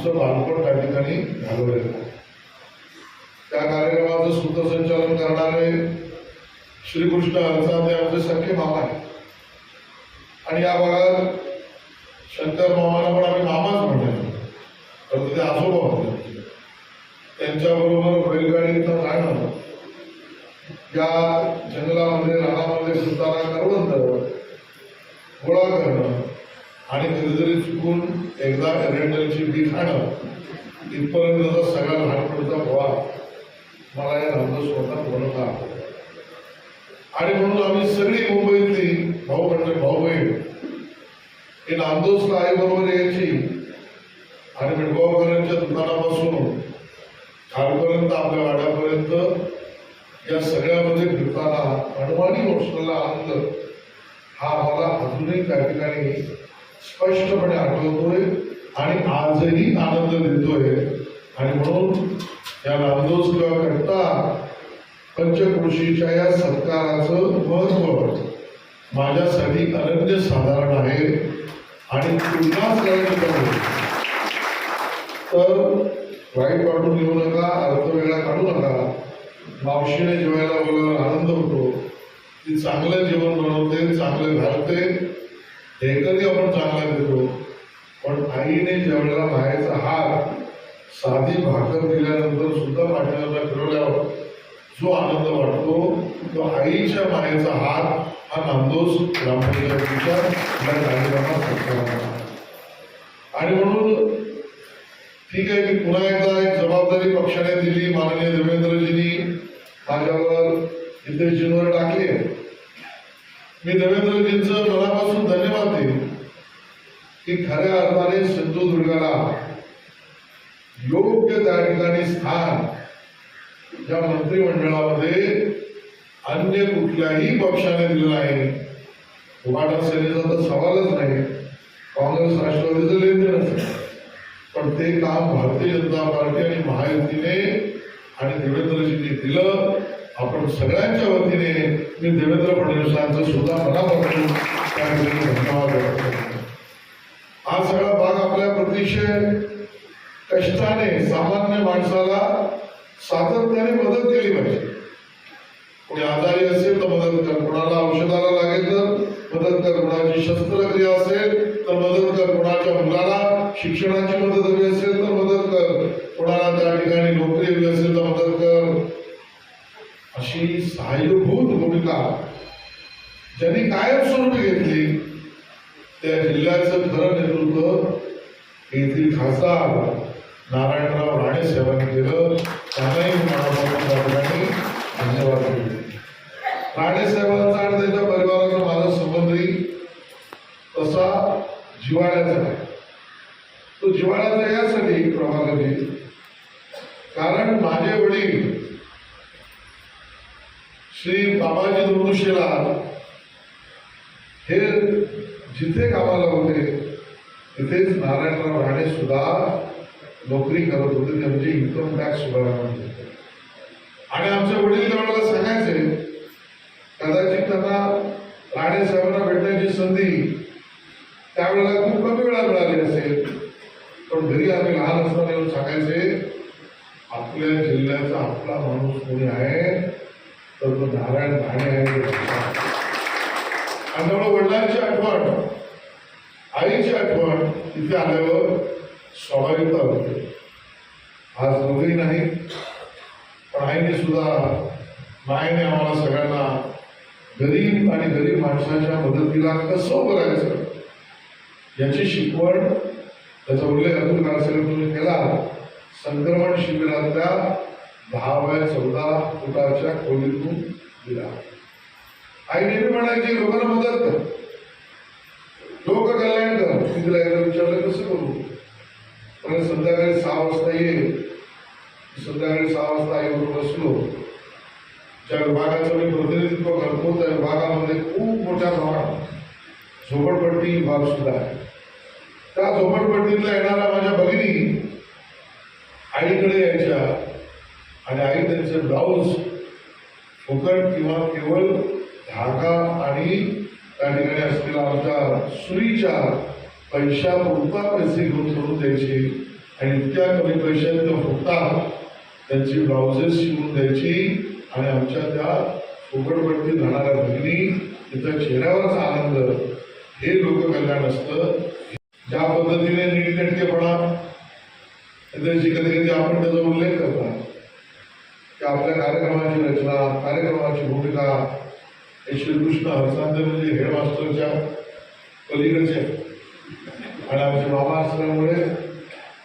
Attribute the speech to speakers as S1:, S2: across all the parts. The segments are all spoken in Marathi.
S1: आमचं बालपण त्या ठिकाणी घालवलेलं आहे त्या कार्यक्रमाचं सूत्रसंचालन करणारे श्रीकृष्ण हरसादे आमचे सख्खे मामा आहेत. आणि या भागात शंकर मामाला पण आम्ही मामाच म्हणायचो तर ते आजोबा होते. त्यांच्याबरोबर बैलगाडीतनं राहणं या जंगलामध्ये रानामध्ये सुतारा करवंत गोळा करणं आणि कधीतरी चुकून एकदा एरंडलची बी खाणं इथपर्यंतचा सगळा लहानपणीचा गोळा मला या रामदास स्वतः बनवता आणि म्हणून आम्ही सगळी मुंबईतली भाऊ म्हणजे भाऊ बहीण हे नांदोसला आई बरोबर यायची. आणि मिठगावकरांच्या दुकानापासून खालपर्यंत आपल्या वाड्यापर्यंत या सगळ्यामध्ये फिरताना अणवाणी वंशाला आनंद हा आम्हाला अजूनही त्या ठिकाणी स्पष्टपणे आठवतोय आणि आजही आनंद देतोय. आणि म्हणून या नांदोस किंवा करता पंचकृषीच्या या सत्काराचं महत्त्व माझ्यासाठी अनन्य साधारण आहे. आणि पुन्हा तर वाईट वाटून घेऊ नका अर्थ वेळा काढू नका. मावशीने जेवायला बोलायला आनंद होतो. ती चांगलं जेवण बनवते चांगलं घालते. एकही आपण चांगला देतो पण आईने जेवढ्याला मायेचा हात साधी भाकर दिल्यानंतर सुद्धा पाठीला फिरवल्यावर जो आनंद वाटतो तो आईच्या मायेचा हात हा नांदोस ग्रामपंचायतीच्या या कार्यक्रमात आणि म्हणून ठीक आहे की पुन्हा एकदा एक जबाबदारी पक्षाने दिली माननीय देवेंद्रजींनी माझ्यावर इथे जिनवर टाकली मी देवेंद्रजींचं मनापासून धन्यवाद देईन की खऱ्या अर्थाने सिंधुदुर्गाला योग्य त्या ठिकाणी स्थान या मंत्रिमंडळामध्ये अन्य कुठल्याही पक्षाने दिलं नाही. उभाटा सेनेचा तर सवालच नाही. काँग्रेस राष्ट्रवादीचं लेनदेनच पण ते काम भारतीय जनता पार्टी आणि महायुतीने आणि देवेंद्रजींनी दिलं. आपण सगळ्यांच्या वतीने मी देवेंद्र फडणवीसांचं सुद्धा मनापासून त्या ठिकाणी धन्यवाद व्यक्त करतो. हा सगळा भाग आपल्या प्रतिशय कष्टाने सामान्य माणसाला सातत्याने मदत केली पाहिजे. कोणी आजारी असेल तर मदत कर कोणाला औषधाला लागेल तर मदत कर कोणाची शस्त्रक्रिया असेल तर मदत कर कोणाच्या मुलाला शिक्षणाची मदत हवी असेल तर मदत कर कोणाला त्या ठिकाणी नोकरी हवी असेल तर मदत कर. अशी सहाय्यभूत भूमिका ज्यांनी कायम कायमस्वरूपी घेतली त्या जिल्ह्याचं खरं नेतृत्व येथील खासदार नारायणराव राणे साहेबांनी केलं. त्यांनाही मनापासून ठिकाणी धन्यवाद. दिले राणे साहेबांचा आणि त्यांच्या परिवाराचा माझा संबंधही तसा जिवाळ्याचा आहे तो जिव्हाळ्याचा यासाठी प्रभागाने कारण माझे वडील श्री बाबाजी धनुष्यलाल हे जिथे कामाला होते तिथेच नारायणराव राणे सुद्धा नोकरी करत होते ते म्हणजे इन्कम टॅक्स विभागामध्ये आणि आमचे वडील त्यावेळेला सांगायचे कदाचित त्यांना राणे साहेबांना भेटण्याची संधी त्यावेळेला खूप कमी वेळा मिळाली असेल पण घरी आम्ही लहान असताना येऊन सांगायचे आपल्या जिल्ह्याचा आपला माणूस कोणी आहे? सर्व नारायण राणे आहे. आणि त्यामुळे वडिलांची आठवण आईची आठवण तिथे आल्यावर स्वाभाविकता होते. आज दोघेही नाही पण आईने सुद्धा मायने आम्हाला सगळ्यांना गरीब आणि गरीब माणसाच्या मदतीला कसं करायचं राहायचं याची शिकवण त्याचा उल्लेख अतुल तुम्ही केला. संक्रमण शिबिरातल्या दहा चौदा फुटाच्या खोलीतून दिला. आई नेहमी म्हणायची लोकांना मदत कर लोक कल्याण कर मी तिला एकदा विचारलं कसं करू? पण संध्याकाळी सहा वाजता ये. संध्याकाळी सहा वाजता येऊन बसलो. ज्या विभागाचं मी प्रतिनिधित्व करतो त्या विभागामध्ये खूप मोठ्या प्रमाणात झोपडपट्टी विभाग सुद्धा आहे. त्या झोपडपट्टीतल्या येणाऱ्या माझ्या भगिनी आईकडे यायच्या. आणि आई त्यांचे ब्लाऊज फुकट किंवा केवळ धागा आणि त्या ठिकाणी असलेला आमच्या सुईच्या पैशापुरता पैसे घेऊन सोडून द्यायचे. आणि इतक्या कमी पैशात होता त्यांची ब्लाउजेस शिवून द्यायची. आणि आमच्या त्या फुकटपट्टी राहणाऱ्या भगिनी तिचा चेहऱ्यावरचा आनंद. हे लोककल्याण असतं. ज्या पद्धतीने नीटनेटकेपणा त्याची कधी कधी आपण त्याचा उल्लेख करतात की आपल्या कार्यक्रमाची रचना कार्यक्रमाची भूमिका. हे श्रीकृष्ण हरसांदे म्हणजे हेडमास्टरच्या पलीकडचे आणि आमचे मामा असल्यामुळे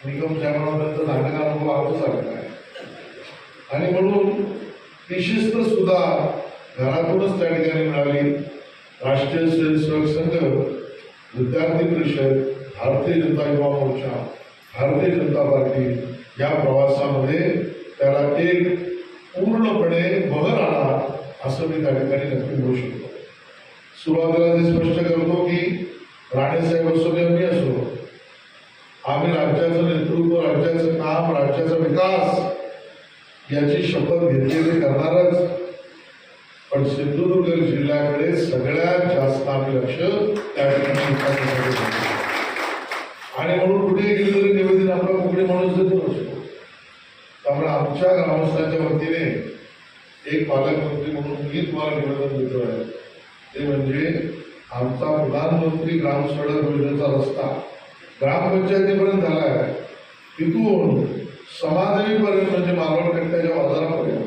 S1: निकम साहेबांबद्दल नाटकाला अनुभव आवडच आलेला आहे. आणि म्हणून ही शिस्त सुद्धा घरातूनच त्या ठिकाणी मिळाली. राष्ट्रीय स्वयंसेवक संघ विद्यार्थी परिषद भारतीय जनता युवा मोर्चा भारतीय जनता पार्टी या प्रवासामध्ये त्याला एक पूर्णपणे बहर आला असं मी त्या ठिकाणी नक्की बोलू शकतो. सुरुवातीला ते स्पष्ट करतो की राणेसाहेब असो किंवा मी असो आम्ही राज्याचं नेतृत्व राज्याचं काम राज्याचा विकास याची शपथ घेतलेली करणारच. पण सिंधुदुर्ग जिल्ह्याकडे सगळ्यात जास्त आम्ही लक्ष त्या ठिकाणी आणि म्हणून कुठे गेलं तरी निवेदन आपला कुठे माणूस देतो आमच्या ग्रामस्थांच्या वतीने एक पालकमंत्री म्हणून मी तुम्हाला निवेदन देतो आहे ते म्हणजे आमचा प्रधानमंत्री ग्राम सडक योजनेचा रस्ता ग्रामपंचायतीपर्यंत झाला आहे तिथून समाधीपर्यंत म्हणजे मालवण कट्ट्याच्या बाजारापर्यंत.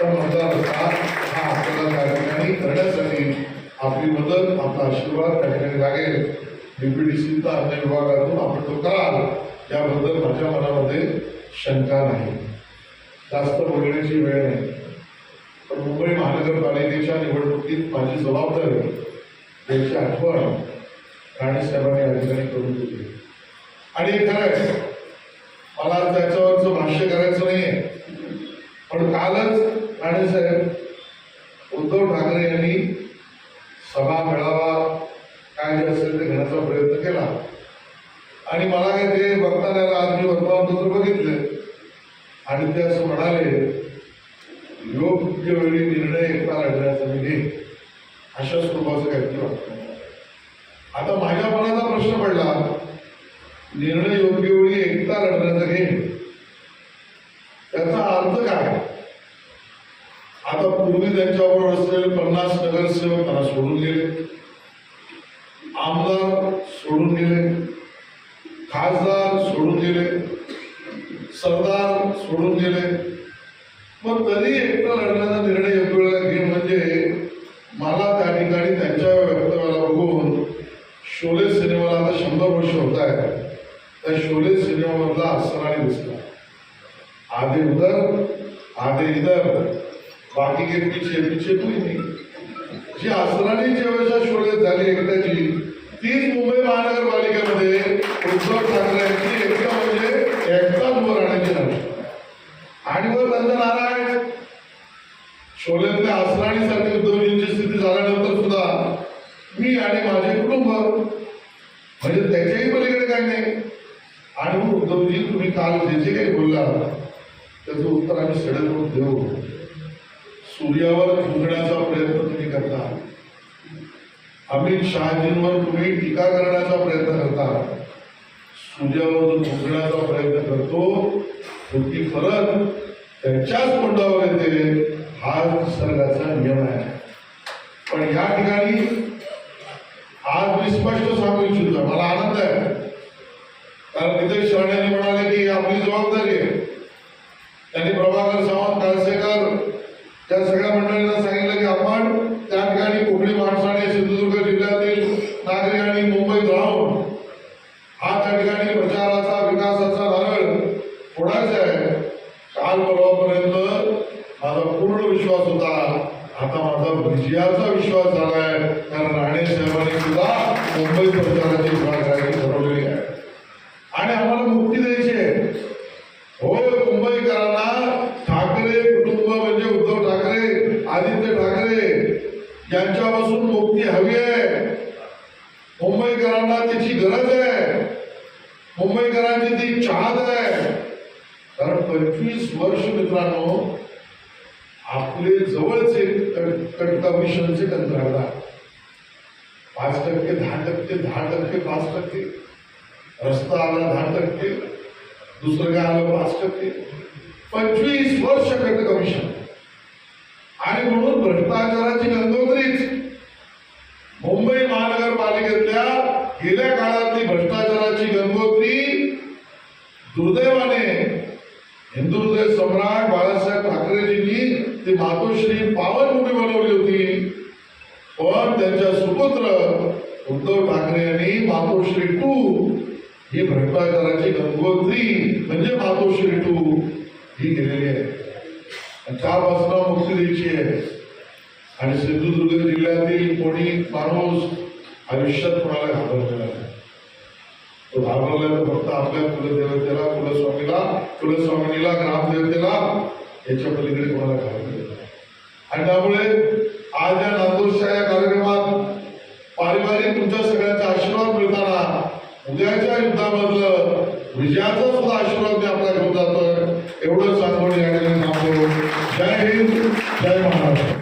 S1: तर आमचा रस्ता हा आपल्याला त्या ठिकाणी करण्यासाठी आपली मदत आपला आशीर्वाद त्या ठिकाणी लागेल. डीपीडीसीचा अन्य विभागातून आपण तो कराल. याबद्दल माझ्या मनामध्ये शंका नाही. जास्त बोलण्याची वेळ नाही. पण मुंबई महानगरपालिकेच्या निवडणुकीत माझी जबाबदारी याची आठवण राणेसाहेबांनी या ठिकाणी करून दिली आणि खरंच खरं आहे मला त्याच्यावरचं भाष्य करायचं नाहीये पण कालच राणेसाहेब उद्धव ठाकरे यांनी सभा मेळावा काय जे असेल ते घेण्याचा प्रयत्न केला आणि मला काय ते बघताना आज मी वर्तमानपत्र बघितले आणि ते असं म्हणाले योग्य वेळी निर्णय एकटा लढण्याचा मी घेईन अशा स्वरूपाचं काहीतरी वाटतं. आता माझ्या मनाचा प्रश्न पडला निर्णय योग्य वेळी एकता लढण्याचा घेण त्याचा अर्थ काय? आता पूर्वी त्यांच्याबरोबर असलेले पन्नास नगरसेवक त्यांना सोडून गेले. आमदार सोडून गेले. खासदार सोडून गेले. सरदार सोडून गेले. मग तरी एकटा लढण्याचा निर्णय योग्य वेळेला घेण म्हणजे मला त्या ठिकाणी त्यांच्या वक्तव्याला बघून शोले सिनेमाला आता शंभर वर्ष होत आहे त्या शोले सिनेमामधला असणारी दिसला. आधे उदर आधे इधर बाकी के पीछे पीछे कोई नहीं. जी असणारी ज्यावेळेस शोले झाली एकट्याची तीच मुंबई महानगरपालिकेमध्ये उद्धव ठाकरे यांची एकदा म्हणजे एकदाच वर आणायची नाही आणि वर त्यांचा नारायण आहे शोलेतल्या असराणीसाठी उद्धवजींची स्थिती झाल्यानंतर सुद्धा मी आणि माझे कुटुंब. म्हणजे त्याच्याही पलीकडे काय नाही. आणि उद्धवजी तुम्ही काल जे जे काही बोलला त्याचं उत्तर आम्ही सडक देऊ. सूर्यावर थुंकण्याचा प्रयत्न तुम्ही करता. अमित शहाजींवर तुम्ही टीका करण्याचा प्रयत्न करता. सूर्यावर जो थुंकण्याचा प्रयत्न करतो शेवटी परत त्यांच्याच तोंडावर येते. हा निसर्गाचा नियम आहे. पण या ठिकाणी आज मी स्पष्ट सांगू इच्छितो मला आनंद आहे कारण नितेश राणेंनी म्हणाले की ही आपली जबाबदारी आहे त्यांनी प्रभाकर सावंत काळसेकर त्या सगळ्या मंडळींना सांगितलं की आपण त्या ठिकाणी कोकणी माणसाने सिंधुदुर्ग जिल्ह्यातील नागरिकांनी मुंबईत राहून हा त्या ठिकाणी प्रचाराचा विकासाचा नारळ कोणाचं आहे? काल परवापर्यंत माझा पूर्ण विश्वास होता. आता माझा विजयाचा विश्वास झालाय. कारण राणे साहेबांनी सुद्धा मुंबई प्रचाराची करायची ठरवलेली आहे. आणि आम्हाला मुक्ती द्यायची आहे. होय मुंबईकरांना ठाकरे कुटुंब म्हणजे उद्धव ठाकरे आदित्य ठाकरे यांच्यापासून मुक्ती हवी आहे. मुंबईकरांना त्याची गरज आहे. मुंबईकरांची ती चाहत आहे. कारण पंचवीस वर्ष मित्रांनो आपले जवळचे कट- कटका कंत्राटदार पाच टक्के दहा टक्के दहा टक्के पाच टक्के. रस्ता आला दहा टक्के दुसरं काय आलं पाच टक्के. पंचवीस वर्ष कट कमिशन आणि म्हणून भ्रष्टाचाराची गंगोत्रीच मुंबई महानगरपालिकेतल्या गेल्या काळातली भ्रष्टाचाराची गंगोत्री दुर्दैवाने हिंदू हृदय सम्राट बाळासाहेब ठाकरेजींनी ती मातोश्री पावनभूमी बनवली होती पण त्यांच्या सुपुत्र उद्धव ठाकरे यांनी मातोश्री टू ही भ्रष्टाचाराची गंगोत्री म्हणजे मातोश्री टू ही केलेली आहे. त्यापासून मुक्ती द्यायची आहे. आणि सिंधुदुर्ग जिल्ह्यातील कोणी माणूस आयुष्यात कोणाला घाबरलेला नाही. तो घाबरला तर फक्त आपल्या कुलदेवतेला कुलस्वामीला कुलस्वामिनीला ग्रामदेवतेला याच्या पलीकडे कोणाला घाबरलेला आणि त्यामुळे आज या नांदोरच्या साहेब पारिवारिक तुमच्या सगळ्यांचा आशीर्वाद मिळताना उद्याच्या युद्धामधलं विजयाचा सुद्धा आशीर्वाद मी आपला घेऊन जातोय. एवढं सांगून या ठिकाणी थांबतो. जय हिंद जय महाराष्ट्र.